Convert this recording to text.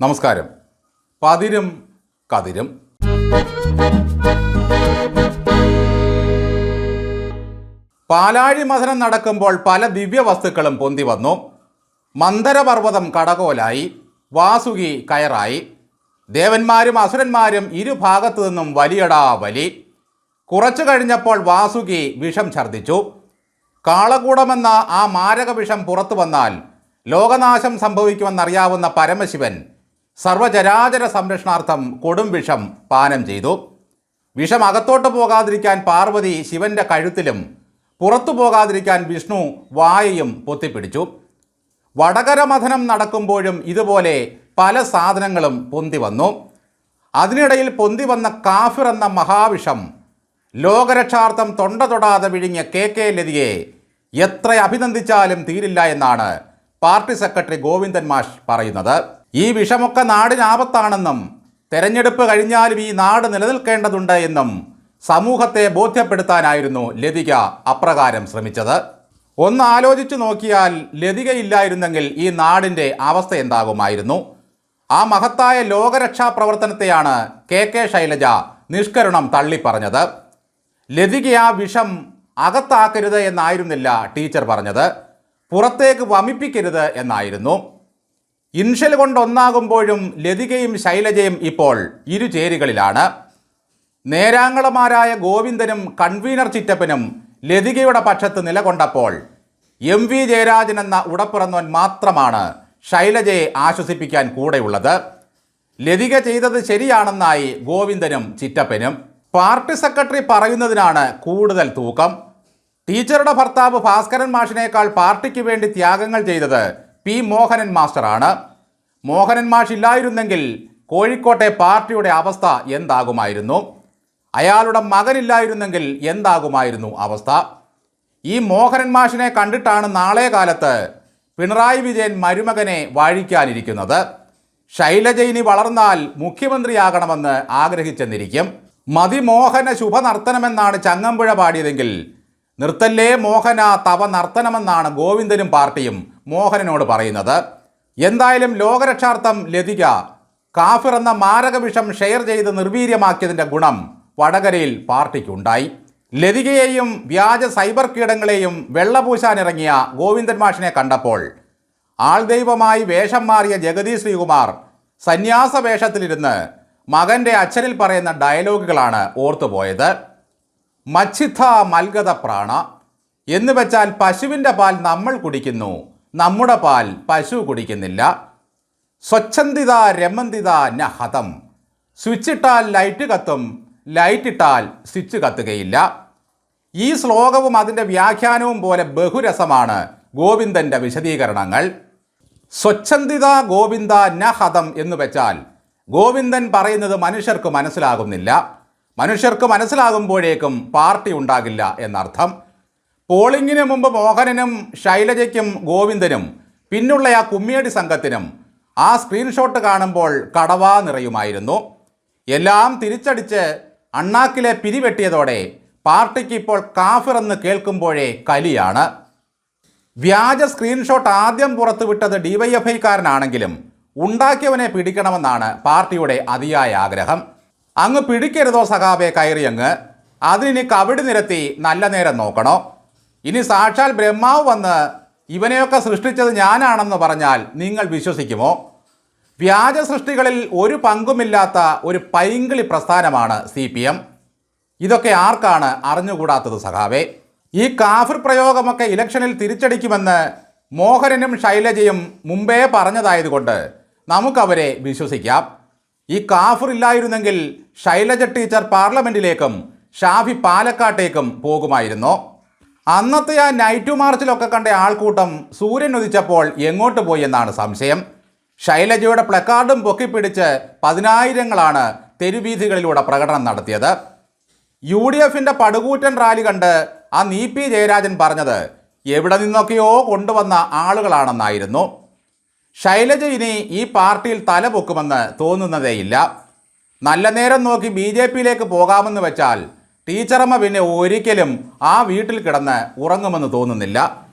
നമസ്കാരം. പതിരും കതിരും. പാലാഴി മഥനം നടക്കുമ്പോൾ പല ദിവ്യ വസ്തുക്കളും പൊന്തി വന്നു. മന്ദരപർവതം കടകോലായി. വാസുകി കയറായി. ദേവന്മാരും അസുരന്മാരും ഇരുഭാഗത്തു നിന്നും വലിയടാ വലി കുറച്ചു കഴിഞ്ഞപ്പോൾ വാസുകി വിഷം ഛർദ്ദിച്ചു. കാളകൂടമെന്ന ആ മാരക വിഷം പുറത്തു വന്നാൽ ലോകനാശം സംഭവിക്കുമെന്നറിയാവുന്ന പരമശിവൻ സർവചരാചര സംരക്ഷണാർത്ഥം കൊടും വിഷം പാനം ചെയ്തു. വിഷം അകത്തോട്ട് പോകാതിരിക്കാൻ പാർവതി ശിവന്റെ കഴുത്തിലും പുറത്തു പോകാതിരിക്കാൻ വിഷ്ണു വായയും പൊത്തിപ്പിടിച്ചു. വടകര മഥനം നടക്കുമ്പോഴും ഇതുപോലെ പല സാധനങ്ങളും പൊന്തി വന്നു. അതിനിടയിൽ പൊന്തി വന്ന കാഫിർ എന്ന മഹാവിഷം ലോകരക്ഷാർത്ഥം തൊണ്ട തൊടാതെ വിഴിഞ്ഞ കെ കെ ലതിയെ എത്ര അഭിനന്ദിച്ചാലും തീരില്ല എന്നാണ് പാർട്ടി സെക്രട്ടറി ഗോവിന്ദൻ മാഷ് പറയുന്നത്. ഈ വിഷമൊക്കെ നാടിനാപത്താണെന്നും തെരഞ്ഞെടുപ്പ് കഴിഞ്ഞാലും ഈ നാട് നിലനിൽക്കേണ്ടതുണ്ട് എന്നും സമൂഹത്തെ ബോധ്യപ്പെടുത്താനായിരുന്നു ലതിക അപ്രകാരം ശ്രമിച്ചത്. ഒന്ന് ആലോചിച്ചു നോക്കിയാൽ ലതികയില്ലായിരുന്നെങ്കിൽ ഈ നാടിന്റെ അവസ്ഥ എന്താകുമായിരുന്നു? ആ മഹത്തായ ലോകരക്ഷാ പ്രവർത്തനത്തെയാണ് കെ കെ ശൈലജ നിഷ്കരുണം തള്ളിപ്പറഞ്ഞത്. ലതിക ആ വിഷം അകത്താക്കരുത് എന്നായിരുന്നില്ല ടീച്ചർ പറഞ്ഞത്. പുറത്തേക്ക് വമിപ്പിക്കരുത് എന്നായിരുന്നു. ഇൻഷൽ കൊണ്ടൊന്നാകുമ്പോഴും ലതികയും ശൈലജയും ഇപ്പോൾ ഇരുചേരികളിലാണ്. നേരാങ്ങളമാരായ ഗോവിന്ദനും കൺവീനർ ചിറ്റപ്പനും ലതികയുടെ പക്ഷത്ത് നിലകൊണ്ടപ്പോൾ എം വി ജയരാജൻ എന്ന ഉടപ്പിറന്നവൻ മാത്രമാണ് ശൈലജയെ ആശ്വസിപ്പിക്കാൻ കൂടെയുള്ളത്. ലതിക ചെയ്തത് ശരിയാണെന്നായി ഗോവിന്ദനും ചിറ്റപ്പനും. പാർട്ടി സെക്രട്ടറി പറയുന്നതിനാണ് കൂടുതൽ തൂക്കം. ടീച്ചറുടെ ഭർത്താവ് ഭാസ്കരൻ മാഷിനേക്കാൾ പാർട്ടിക്ക് വേണ്ടി ത്യാഗങ്ങൾ ചെയ്തത് പി മോഹനൻ മാസ്റ്ററാണ്. മോഹനൻ മാഷ് ഇല്ലായിരുന്നെങ്കിൽ കോഴിക്കോട്ടെ പാർട്ടിയുടെ അവസ്ഥ എന്താകുമായിരുന്നു? അയാളുടെ മകനില്ലായിരുന്നെങ്കിൽ എന്താകുമായിരുന്നു അവസ്ഥ? ഈ മോഹനൻ മാഷിനെ കണ്ടിട്ടാണ് നാളെ കാലത്ത് പിണറായി വിജയൻ മരുമകനെ വാഴിക്കാനിരിക്കുന്നത്. ശൈലജ ഇനി വളർന്നാൽ മുഖ്യമന്ത്രിയാകണമെന്ന് ആഗ്രഹിച്ചെന്നിരിക്കും. മതിമോഹന ശുഭനർത്തനമെന്നാണ് ചങ്ങമ്പുഴ പാടിയതെങ്കിൽ നിർത്തല്ലേ മോഹന തവ നർത്തനമെന്നാണ് ഗോവിന്ദനും പാർട്ടിയും മോഹനനോട് പറയുന്നത് എന്തായാലും ലോകരക്ഷാർത്ഥം ലതിക കാഫിർ എന്ന മാരകവിഷം ഷെയർ ചെയ്ത് നിർവീര്യമാക്കിയതിന്റെ ഗുണം വടകരയിൽ പാർട്ടിക്കുണ്ടായി. ലതികയെയും വ്യാജ സൈബർ കീടങ്ങളെയും വെള്ളപൂശാനിറങ്ങിയ ഗോവിന്ദൻ മാഷിനെ കണ്ടപ്പോൾ ആൾദൈവമായി വേഷം മാറിയ ജഗതി ശ്രീകുമാർ സന്യാസ വേഷത്തിലിരുന്ന് മകന്റെ അച്ഛനിൽ പറയുന്ന ഡയലോഗുകളാണ് ഓർത്തുപോയത്. മച്ഛിത്ത മൽഗത പ്രാണ എന്നുവെച്ചാൽ പശുവിന്റെ പാൽ നമ്മൾ കുടിക്കുന്നു നമ്മുടെ പാൽ പശു കുടിക്കുന്നില്ല. സ്വച്ഛന്തിത രമന്തിത നഹതം സ്വിച്ചിട്ടാൽ ലൈറ്റ് കത്തും ലൈറ്റ് ഇട്ടാൽ സ്വിച്ച് കത്തുകയില്ല. ഈ ശ്ലോകവും അതിന്റെ വ്യാഖ്യാനവും പോലെ ബഹുരസമാണ് ഗോവിന്ദന്റെ വിശദീകരണങ്ങൾ. സ്വച്ഛന്തിത ഗോവിന്ദ നഹതം എന്ന് വെച്ചാൽ ഗോവിന്ദൻ പറയുന്നത് മനുഷ്യർക്ക് മനസ്സിലാകുന്നില്ല. മനുഷ്യർക്ക് മനസ്സിലാകുമ്പോഴേക്കും പാർട്ടി ഉണ്ടാകില്ല എന്നർത്ഥം. പോളിംഗിന് മുമ്പ് മോഹനനും ശൈലജയ്ക്കും ഗോവിന്ദനും പിന്നുള്ള ആ കുമ്മിയടി സംഘത്തിനും ആ സ്ക്രീൻഷോട്ട് കാണുമ്പോൾ കടവാ നിറയുമായിരുന്നു. എല്ലാം തിരിച്ചടിച്ച് അണ്ണാക്കിലെ പിരിവെട്ടിയതോടെ പാർട്ടിക്ക് ഇപ്പോൾ കാഫിർ എന്ന് കേൾക്കുമ്പോഴേ കലിയാണ്. വ്യാജ സ്ക്രീൻഷോട്ട് ആദ്യം പുറത്തുവിട്ടത് ഡിവൈഎഫ്ഐക്കാരനാണെങ്കിലും ഉണ്ടാക്കിയവനെ പിടിക്കണമെന്നാണ് പാർട്ടിയുടെ അതിയായ ആഗ്രഹം. അങ്ങ് പിടിക്കരുതോ സഖാബെ കയറിയങ്ങ്. അതിനി കവിടി നിരത്തി നല്ല നേരം നോക്കണോ? ഇനി സാക്ഷാൽ ബ്രഹ്മാവ് വന്ന് ഇവനെയൊക്കെ സൃഷ്ടിച്ചത് ഞാനാണെന്ന് പറഞ്ഞാൽ നിങ്ങൾ വിശ്വസിക്കുമോ? വ്യാജ സൃഷ്ടികളിൽ ഒരു പങ്കുമില്ലാത്ത ഒരു പൈങ്കിളി പ്രസ്ഥാനമാണ് സി പി എം. ഇതൊക്കെ ആർക്കാണ് അറിഞ്ഞുകൂടാത്തത് സഖാവേ? ഈ കാഫിർ പ്രയോഗമൊക്കെ ഇലക്ഷനിൽ തിരിച്ചടിക്കുമെന്ന് മോഹനനും ശൈലജയും മുമ്പേ പറഞ്ഞതായതുകൊണ്ട് നമുക്കവരെ വിശ്വസിക്കാം. ഈ കാഫിർ ഇല്ലായിരുന്നെങ്കിൽ ശൈലജ ടീച്ചർ പാർലമെന്റിലേക്കും ഷാഫി പാലക്കാട്ടേക്കും പോകുമായിരുന്നു? അന്നത്തെ ആ നൈറ്റ് മാർച്ചിലൊക്കെ കണ്ട ആൾക്കൂട്ടം സൂര്യൻ ഉദിച്ചപ്പോൾ എങ്ങോട്ട് പോയി എന്നാണ് സംശയം. ശൈലജയുടെ പ്ലക്കാർഡും പൊക്കിപ്പിടിച്ച് പതിനായിരങ്ങളാണ് തെരുവീഥികളിലൂടെ പ്രകടനം നടത്തിയത്. യു ഡി എഫിന്റെ പടുകൂറ്റൻ റാലി കണ്ട് ആ നീ പി ജയരാജൻ പറഞ്ഞത് എവിടെ നിന്നൊക്കെയോ കൊണ്ടുവന്ന ആളുകളാണെന്നായിരുന്നു. ശൈലജ ഇനി ഈ പാർട്ടിയിൽ തല പൊക്കുമെന്ന് തോന്നുന്നതേയില്ല. നല്ല നേരം നോക്കി ബി ജെ പിയിലേക്ക് പോകാമെന്ന് വെച്ചാൽ ടീച്ചറമ്മ പിന്നെ ഒരിക്കലും ആ വീട്ടിൽ കിടന്ന് ഉറങ്ങുമെന്ന് തോന്നുന്നില്ല.